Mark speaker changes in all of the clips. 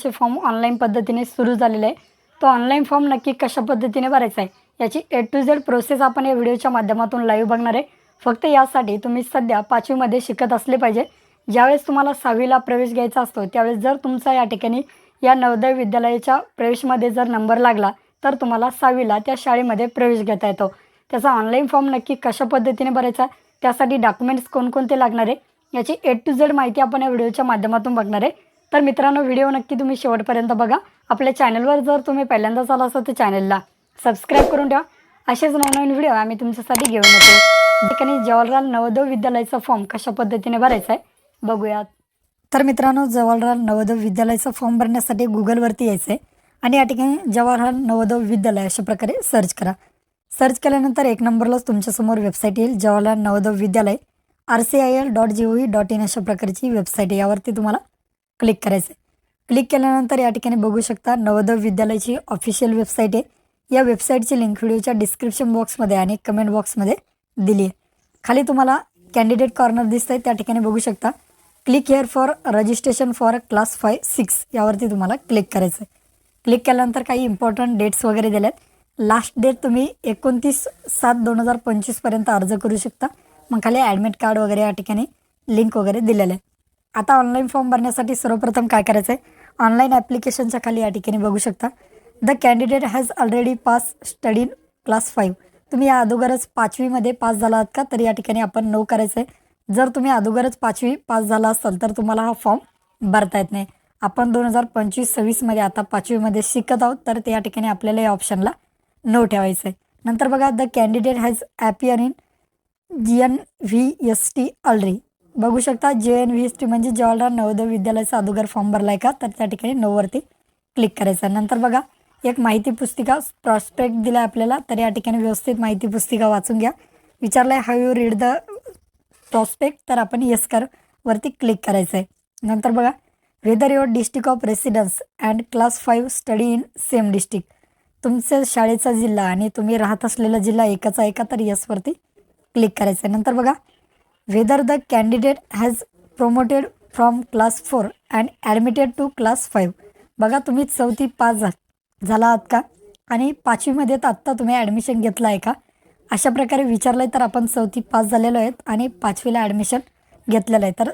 Speaker 1: विद्यालयाचे form online पद्धतीने सुरू झालेले आहे. तो ऑनलाईन फॉर्म नक्की कशा पद्धतीने भरायचा आहे? याची ए टू झेड प्रोसेस आपण या व्हिडिओच्या माध्यमातून लाईव्ह बघणार आहे. फक्त यासाठी तुम्ही सध्या पाचवीमध्ये शिकत असले पाहिजे. ज्यावेळेस तुम्हाला सहावीला प्रवेश घ्यायचा असतो त्यावेळेस जर तुमचा या ठिकाणी या नवोदय विद्यालयाच्या प्रवेशमध्ये जर नंबर लागला तर तुम्हाला सहावीला त्या शाळेमध्ये प्रवेश घेता येतो. त्याचा ऑनलाईन फॉर्म नक्की कशा पद्धतीने भरायचा? त्यासाठी डॉक्युमेंट्स कोणकोणते लागणार आहे? याची ए टू झेड माहिती आपण या व्हिडिओच्या माध्यमातून बघणार आहे. तर मित्रांनो व्हिडिओ नक्की तुम्ही शेवटपर्यंत बघा. आपल्या चॅनलवर जर तुम्ही पहिल्यांदाच आला असाल तर चॅनलला सबस्क्राईब करून ठेवा. असेच नवनवीन व्हिडिओ आम्ही तुमच्यासाठी घेऊन येतो. ठिकाणी जवाहरलाल नवोदय विद्यालयाचा फॉर्म कशा पद्धतीने भरायचा आहे बघूयात. तर मित्रांनो जवाहरलाल नवोदय विद्यालयाचा फॉर्म भरण्यासाठी गुगलवरती यायचं आहे आणि या ठिकाणी जवाहरलाल नवोदय विद्यालय अशा प्रकारे सर्च करा. सर्च केल्यानंतर एक नंबरलाच तुमच्यासमोर वेबसाईट येईल Jawaharlal Navodaya Vidyalaya. R C I L dot G O V dot in अशा प्रकारची वेबसाईट आहे. यावरती तुम्हाला क्लिक करायचं आहे क्लिक केल्यानंतर या ठिकाणी बघू शकता नवोदय विद्यालयाची ऑफिशियल वेबसाईट आहे. या वेबसाईटची लिंक व्हिडिओच्या डिस्क्रिप्शन बॉक्समध्ये आणि कमेंट बॉक्समध्ये दिली आहे. खाली तुम्हाला कॅन्डिडेट कॉर्नर दिसतं आहे त्या ठिकाणी बघू शकता. Click here for registration for class five six यावरती तुम्हाला क्लिक करायचं आहे क्लिक केल्यानंतर काही इम्पॉर्टंट डेट्स वगैरे दिल्यात. लास्ट डेट तुम्ही एकोणतीस सात दोन हजार पंचवीसपर्यंत अर्ज करू शकता. मग खाली ॲडमिट कार्ड वगैरे या ठिकाणी लिंक वगैरे दिलेलं आहे. आता ऑनलाईन फॉर्म भरण्यासाठी सर्वप्रथम काय करायचं आहे ऑनलाईन ॲप्लिकेशनच्या खाली या ठिकाणी बघू शकता. The candidate has already pass study class five तुम्ही या अगोदरच पाचवीमध्ये पास झाला आहात का? तर या ठिकाणी आपण नो करायचं आहे जर तुम्ही अगोदरच पाचवी पास झाला असाल तर तुम्हाला हा फॉर्म भरता येत नाही. आपण दोन हजार पंचवीस सव्वीसमध्ये आता पाचवीमध्ये शिकत आहोत तर त्या ठिकाणी आपल्याला या ऑप्शनला नो ठेवायचं आहे नंतर बघा the candidate has appear in G N V S T already बघू शकता J N V S T म्हणजे जवाहरलाल नवोदय विद्यालयाचा अगोदर फॉर्म भरला आहे का? तर त्या ठिकाणी नऊवरती क्लिक करायचं. आहे नंतर बघा एक माहिती पुस्तिका प्रॉस्पेक्ट दिला आपल्याला तर या ठिकाणी व्यवस्थित माहिती पुस्तिका वाचून घ्या. विचारलं आहे how you read the prospect तर आपण येस कर वरती क्लिक करायचं आहे नंतर बघा whether your district of residence and class five study in same district तुमच्या शाळेचा जिल्हा आणि तुम्ही राहत असलेला जिल्हा एकच आहे का तर यसवरती क्लिक करायचं आहे नंतर बघा whether the candidate has promoted from class four and admitted to class five बघा तुम्ही चौथी पास झा झाला आहात का? आणि पाचवीमध्ये तर आत्ता तुम्ही ॲडमिशन घेतलं आहे का? अशा प्रकारे विचारलं आहे तर आपण चौथी पास झालेलो आहेत आणि पाचवीला ॲडमिशन घेतलेलं आहे. तर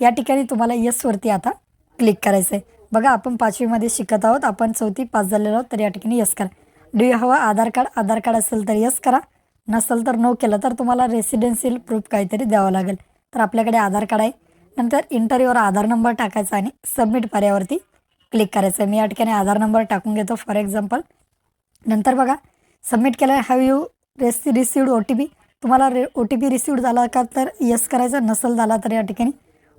Speaker 1: या ठिकाणी तुम्हाला यसवरती आता क्लिक करायचं आहे. बघा आपण पाचवीमध्ये शिकत आहोत आपण चौथी पास झालेलो आहोत तर या ठिकाणी यस करा. डू यू हवं आधार कार्ड आधार कार्ड असेल तर यस करा. नसेल तर नो केलं तर तुम्हाला रेसिडेन्शियल प्रूफ काहीतरी द्यावं लागेल. तर आपल्याकडे आधार कार्ड आहे. नंतर इंटरव्ह्यूवर आधार नंबर टाकायचा आणि सबमिट पर्यावरती क्लिक करायचं. आहे मी या ठिकाणी आधार नंबर टाकून घेतो फॉर एक्झाम्पल नंतर बघा सबमिट केलं हॅव यू रेसि रिसिवड ओ टी पी तुम्हाला रे ओ टी पी रिसिवड झाला का तर यस करायचं नसेल झाला तर या ठिकाणी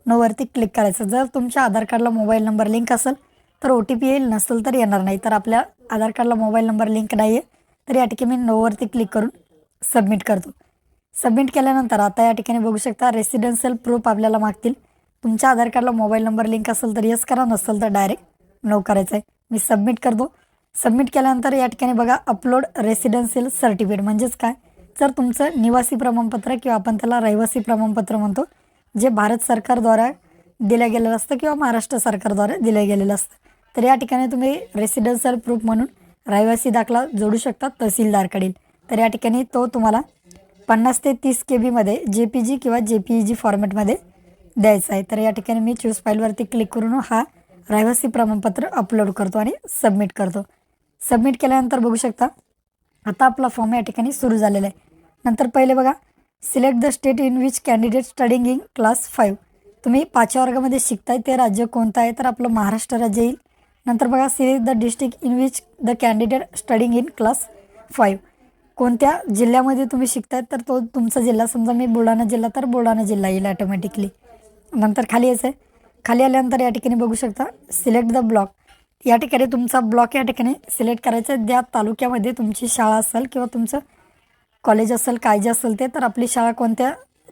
Speaker 1: नोवरती क्लिक करायचं. जर तुमच्या आधार कार्डला मोबाईल नंबर लिंक असेल तर ओ टी पी येईल नसेल तर येणार नाही. तर आपल्या आधार कार्डला मोबाईल नंबर लिंक नाही आहे तर या ठिकाणी मी नोवरती क्लिक करून सबमिट करतो. सबमिट केल्यानंतर आता या ठिकाणी बघू शकता रेसिडेन्शियल प्रूफ आपल्याला मागतील. तुमच्या आधार कार्डला मोबाईल नंबर लिंक असेल तर यस करा नसेल तर डायरेक्ट नो करायचं आहे मी सबमिट करतो. सबमिट केल्यानंतर या ठिकाणी बघा अपलोड रेसिडेन्शियल सर्टिफिकेट म्हणजेच काय? तर तुमचं निवासी प्रमाणपत्र किंवा आपण त्याला रहिवासी प्रमाणपत्र म्हणतो जे भारत सरकारद्वारा दिलं गेलेलं असतं किंवा महाराष्ट्र सरकारद्वारे दिलं गेलेलं असतं तर या ठिकाणी तुम्ही रेसिडेन्शियल प्रूफ म्हणून रहिवासी दाखला जोडू शकता तहसीलदारकडील. तर या ठिकाणी तो तुम्हाला पन्नास ते तीस के बीमध्ये जे पी जी किंवा जे पी ई जी फॉर्मॅटमध्ये द्यायचा आहे. तर या ठिकाणी मी चूज फाईलवरती क्लिक करून हा रहिवासी प्रमाणपत्र अपलोड करतो आणि सबमिट करतो. सबमिट केल्यानंतर बघू शकता आता आपला फॉर्म या ठिकाणी सुरू झालेला आहे. नंतर पहिले बघा select the state in which candidate studying in class five तुम्ही पाचव्या वर्गामध्ये शिकताय ते राज्य कोणतं आहे? तर आपलं महाराष्ट्र राज्य येईल. नंतर बघा select the district in which the candidate studying in class five कोणत्या जिल्ह्यामध्ये तुम्ही शिकतायत तर तो तुमचा जिल्हा समजा मी बुलढाणा जिल्हा तर बुलढाणा जिल्हा येईल ऑटोमॅटिकली नंतर खाली यायचं आहे. खाली आल्यानंतर या ठिकाणी बघू शकता सिलेक्ट द ब्लॉक या ठिकाणी तुमचा ब्लॉक या ठिकाणी सिलेक्ट करायचा आहे. ज्या तालुक्यामध्ये तुमची शाळा असेल किंवा तुमचं कॉलेज असेल काय जे असेल ते तर आपली शाळा कोणत्या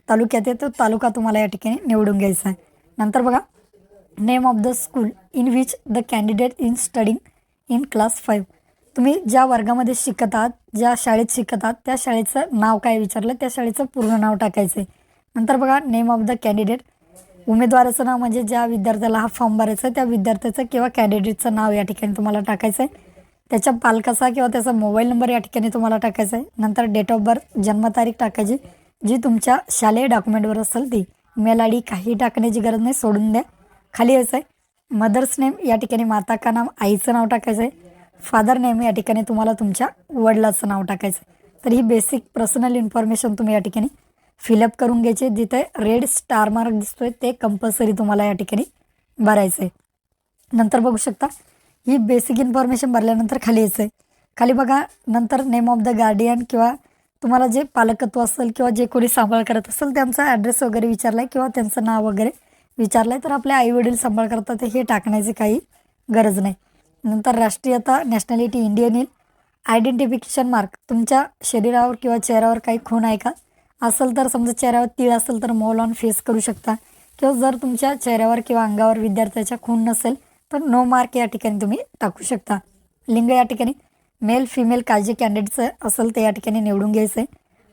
Speaker 1: तालुक्यात आहे तो तालुका तुम्हाला या ठिकाणी निवडून घ्यायचा आहे. नंतर बघा name of the school in which the candidate in studying in class five तुम्ही ज्या वर्गामध्ये शिकत आहात ज्या शाळेत शिकत आहात त्या शाळेचं नाव काय विचारलं? त्या शाळेचं पूर्ण नाव टाकायचं आहे नंतर बघा नेम ऑफ द कॅन्डिडेट उमेदवाराचं नाव म्हणजे ज्या विद्यार्थ्याला हा फॉर्म भरायचा आहे त्या विद्यार्थ्याचं किंवा कॅन्डिडेटचं नाव या ठिकाणी तुम्हाला टाकायचं आहे त्याच्या पालकाचा किंवा त्याचा मोबाईल नंबर या ठिकाणी तुम्हाला टाकायचा आहे नंतर डेट ऑफ बर्थ जन्मतारीख टाकायची जी तुमच्या शालेय डॉक्युमेंटवर असेल ती. मेल आय डी काही टाकण्याची गरज नाही सोडून द्या. खाली यायचं आहे मदर्स नेम या ठिकाणी माता का नाम आईचं नाव टाकायचं आहे फादर नेम या ठिकाणी तुम्हाला तुमच्या वडिलाचं नाव टाकायचं. तर ही बेसिक पर्सनल इन्फॉर्मेशन तुम्ही या ठिकाणी फिलअप करून घ्यायचे. जिथे रेड स्टार मार्क दिसतोय ते कंपल्सरी तुम्हाला या ठिकाणी भरायचं आहे. नंतर बघू शकता ही बेसिक इन्फॉर्मेशन भरल्यानंतर खाली यायचं आहे. खाली बघा नंतर नेम ऑफ द गार्डियन किंवा तुम्हाला जे पालकत्व असेल किंवा जे कोणी सांभाळ करत असेल त्यांचा ॲड्रेस वगैरे विचारला आहे किंवा त्यांचं नाव वगैरे विचारलं आहे तर आपले आईवडील सांभाळ करतात हे टाकण्याची काही गरज नाही. नंतर राष्ट्रीयता नॅशनॅलिटी इंडियन येईल. आयडेंटिफिकेशन मार्क तुमच्या शरीरावर किंवा चेहऱ्यावर काही खूण आहे का? असेल तर समजा चेहऱ्यावर तीळ असेल तर मोल ऑन फेस करू शकता. किंवा जर तुमच्या चेहऱ्यावर किंवा अंगावर विद्यार्थ्याच्या खूण नसेल तर नो मार्क या ठिकाणी तुम्ही टाकू शकता. लिंग या ठिकाणी. मेल फिमेल काळजी कॅन्डिडेटचं असेल ते या ठिकाणी निवडून घ्यायचं आहे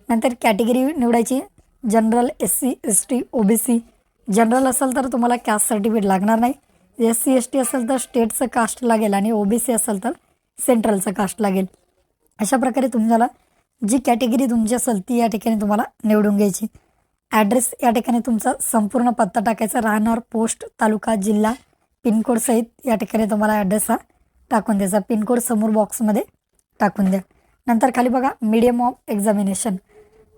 Speaker 1: नंतर कॅटेगरी निवडायची. General S C S T O B C general असेल तर तुम्हाला कास्ट सर्टिफिकेट लागणार नाही. एस सी एस टी असेल तर स्टेटचं कास्ट लागेल आणि ओ बी सी असेल तर सेंट्रलचं कास्ट लागेल. अशा प्रकारे तुम्हाला जी कॅटेगरी तुमची असेल ती या ठिकाणी तुम्हाला निवडून घ्यायची. ॲड्रेस या ठिकाणी तुमचा संपूर्ण पत्ता टाकायचा. राहणार पोस्ट तालुका जिल्हा पिनकोड सहित या ठिकाणी तुम्हाला ॲड्रेस हा टाकून द्यायचा. पिनकोड समोर बॉक्समध्ये टाकून द्या. नंतर खाली बघा मीडियम ऑफ एक्झामिनेशन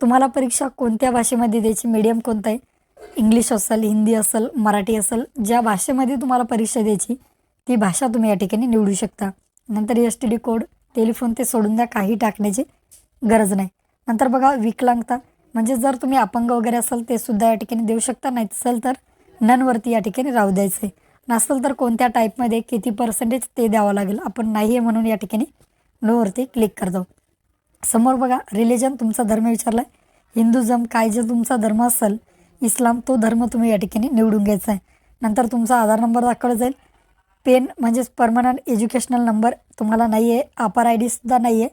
Speaker 1: तुम्हाला परीक्षा कोणत्या भाषेमध्ये द्यायची? मीडियम कोणतं आहे? इंग्लिश असेल हिंदी असेल मराठी असेल ज्या भाषेमध्ये तुम्हाला परीक्षा द्यायची ती भाषा तुम्ही या ठिकाणी निवडू शकता. नंतर S T D code telephone ते सोडून द्या काही टाकण्याची गरज नाही. नंतर बघा विकलांगता म्हणजे जर तुम्ही अपंग वगैरे असाल ते सुद्धा या ठिकाणी देऊ शकता नाही असेल तर ननवरती या ठिकाणी राहू द्यायचं. आहे नसेल तर कोणत्या टाईपमध्ये किती पर्सेंटेज ते द्यावं लागेल आपण नाही आहे म्हणून या ठिकाणी नोवरती क्लिक करतो. समोर बघा रिलिजन तुमचा धर्म विचारला आहे हिंदुझम काय जे तुमचा धर्म असेल इस्लाम तो धर्म तुम्ही या ठिकाणी निवडून घ्यायचा आहे. नंतर तुमचा आधार नंबर दाखवला जाईल. पेन म्हणजेच परमनंट एज्युकेशनल नंबर तुम्हाला नाही आहे. अपार आय डीसुद्धा नाही आहे.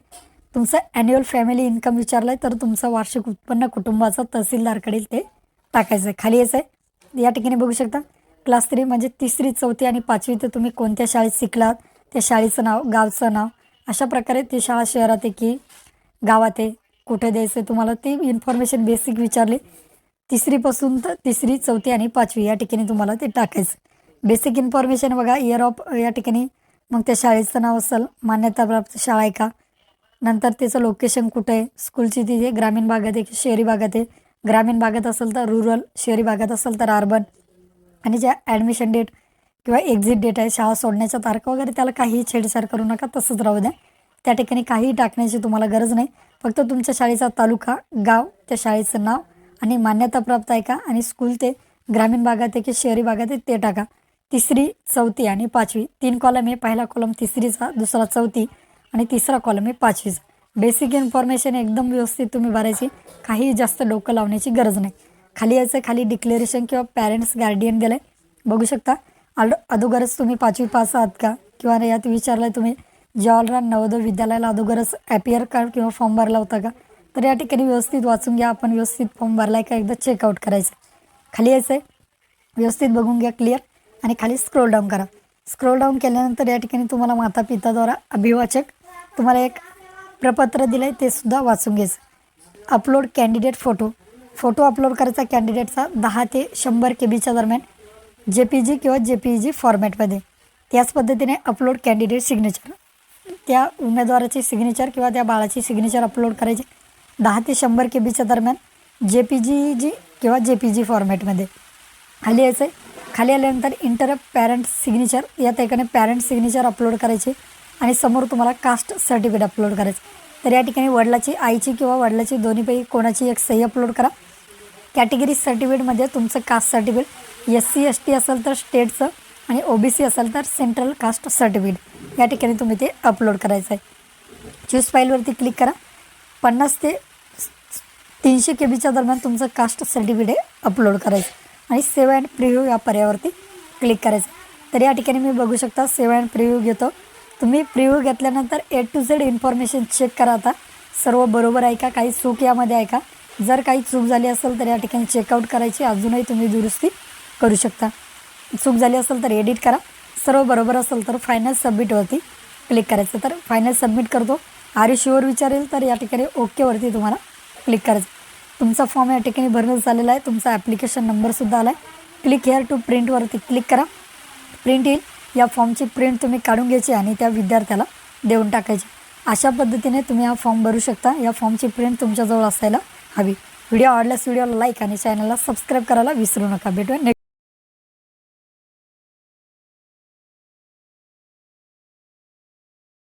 Speaker 1: तुमचं ॲन्युअल फॅमिली इन्कम विचारलं आहे तर तुमचं वार्षिक उत्पन्न कुटुंबाचं तहसीलदारकडे ते टाकायचं आहे. खाली यायचं आहे. या ठिकाणी बघू शकता क्लास थ्री म्हणजे तिसरी चौथी आणि पाचवी ते तुम्ही कोणत्या शाळेत शिकलात त्या शाळेचं नाव गावचं नाव अशा प्रकारे ती शाळा शहरात आहे की गावात आहे कुठे द्यायचं आहे तुम्हाला ती इन्फॉर्मेशन बेसिक विचारली. तिसरीपासून तर तिसरी चौथी आणि पाचवी या ठिकाणी तुम्हाला ते टाकायचं. बेसिक इन्फॉर्मेशन बघा इयर ऑफ या ठिकाणी. मग त्या शाळेचं नाव असेल मान्यताप्राप्त शाळा आहे का नंतर त्याचं लोकेशन कुठं आहे? स्कूलची तिथे ग्रामीण भागात आहे की शहरी भागात आहे. ग्रामीण भागात असेल तर रुरल शहरी भागात असेल तर अर्बन आणि ज्या ॲडमिशन डेट किंवा एक्झिट डेट आहे शाळा सोडण्याच्या तारखा वगैरे त्याला काहीही छेडछाड करू नका तसंच राहू द्या. त्या ठिकाणी काहीही टाकण्याची तुम्हाला गरज नाही. फक्त तुमच्या शाळेचा तालुका गाव त्या शाळेचं नाव आणि मान्यताप्राप्त आहे का? आणि स्कूल ते ग्रामीण भागात आहे की शहरी भागात आहे ते टाका. तिसरी चौथी आणि पाचवी. तीन कॉलम आहे. पहिला कॉलम तिसरीचा दुसरा चौथी आणि तिसरा कॉलम आहे पाचवीचा. बेसिक इन्फॉर्मेशन एकदम व्यवस्थित तुम्ही भरायची. काही जास्त डोकं लावण्याची गरज नाही. खाली यायचं खाली डिक्लेरेशन किंवा पॅरेंट्स गार्डियन दिलं आहे बघू शकता. अड अगोदरच तुम्ही पाचवी पास आहात का? किंवा यात विचारलं आहे तुम्ही जवाहरलाल नवोदय विद्यालयाला अगोदरच ॲपियर कार्ड किंवा फॉर्म भरला होता का? तर या ठिकाणी व्यवस्थित वाचून घ्या. आपण व्यवस्थित फॉर्म भरला आहे का एकदा चेकआउट करायचं. खाली यायचं आहे व्यवस्थित बघून घ्या क्लिअर आणि खाली स्क्रोल डाऊन करा. स्क्रोल डाऊन केल्यानंतर या ठिकाणी तुम्हाला माता पिताद्वारा अभिवाचक तुम्हाला एक प्रपत्र दिलं आहे ते सुद्धा वाचून घ्यायचं. Upload candidate photo photo upload करायचा कॅन्डिडेटचा दहा ते शंभर के बीच्या दरम्यान जे पी जी किंवा जे पी जी फॉर्मॅटमध्ये त्याच पद्धतीने अपलोड कॅन्डिडेट सिग्नेचर त्या उमेदवाराची सिग्नेचर किंवा त्या बाळाची सिग्नेचर अपलोड करायची. दहा ते शंभर के बीच्या दरम्यान जे पी जी जी किंवा जे पी जी फॉर्मॅटमध्ये खाली यायचं आहे खाली आल्यानंतर इंटर पॅरेंट सिग्नेचर या ठिकाणी पॅरेंट सिग्नेचर अपलोड करायचे आणि समोर तुम्हाला कास्ट सर्टिफिकेट अपलोड करायचं. तर या ठिकाणी वडिलाची आईची किंवा वडिलाची दोन्हीपैकी कोणाची एक सही अपलोड करा. कॅटेगरी सर्टिफिकेटमध्ये तुमचं caste certificate S C S T असेल तर स्टेटचं आणि ओ बी सी असेल तर सेंट्रल कास्ट सर्टिफिकेट या ठिकाणी तुम्ही ते अपलोड करायचं आहे चूज फाईलवरती क्लिक करा. पन्नास ते तीनशे के बीच्या दरम्यान तुमचं कास्ट सर्टिफिकेट अपलोड करायचं. आणि सेव्ह अँड प्रिव्ह्यू या पर्यावरती क्लिक करायचं. तर या ठिकाणी मी बघू शकता सेव्ह अँड प्रिव्ह्यू घेतो. तुम्ही प्रिव्ह्यू घेतल्यानंतर A to Z information check करा आता. सर्व बरोबर आहे का? काही चूक यामध्ये आहे का? जर काही चूक झाली असेल तर या ठिकाणी चेकआउट करायची. अजूनही तुम्ही दुरुस्ती करू शकता. चूक झाली असेल तर एडिट करा. सर्व बरोबर असेल तर फायनल सबमिटवरती क्लिक करायचं. तर फायनल सबमिट करतो. आर यू विचारेल तर या ठिकाणी ओकेवरती तुम्हाला क्लिक करायचं. तुमचा फॉर्म या ठिकाणी भरणं झालेला आहे. तुमचा ॲप्लिकेशन नंबरसुद्धा आला आहे क्लिक हेअर टू प्रिंटवरती क्लिक करा. प्रिंट येईल. या फॉर्मची प्रिंट तुम्ही काढून घ्यायची आणि त्या विद्यार्थ्याला देऊन टाकायची. अशा पद्धतीने तुम्ही हा फॉर्म भरू शकता. या फॉर्मची प्रिंट तुमच्याजवळ असायला हवी. व्हिडिओ आवडल्यास व्हिडिओला लाईक आणि चॅनलला सबस्क्राईब करायला विसरू नका. भेटूया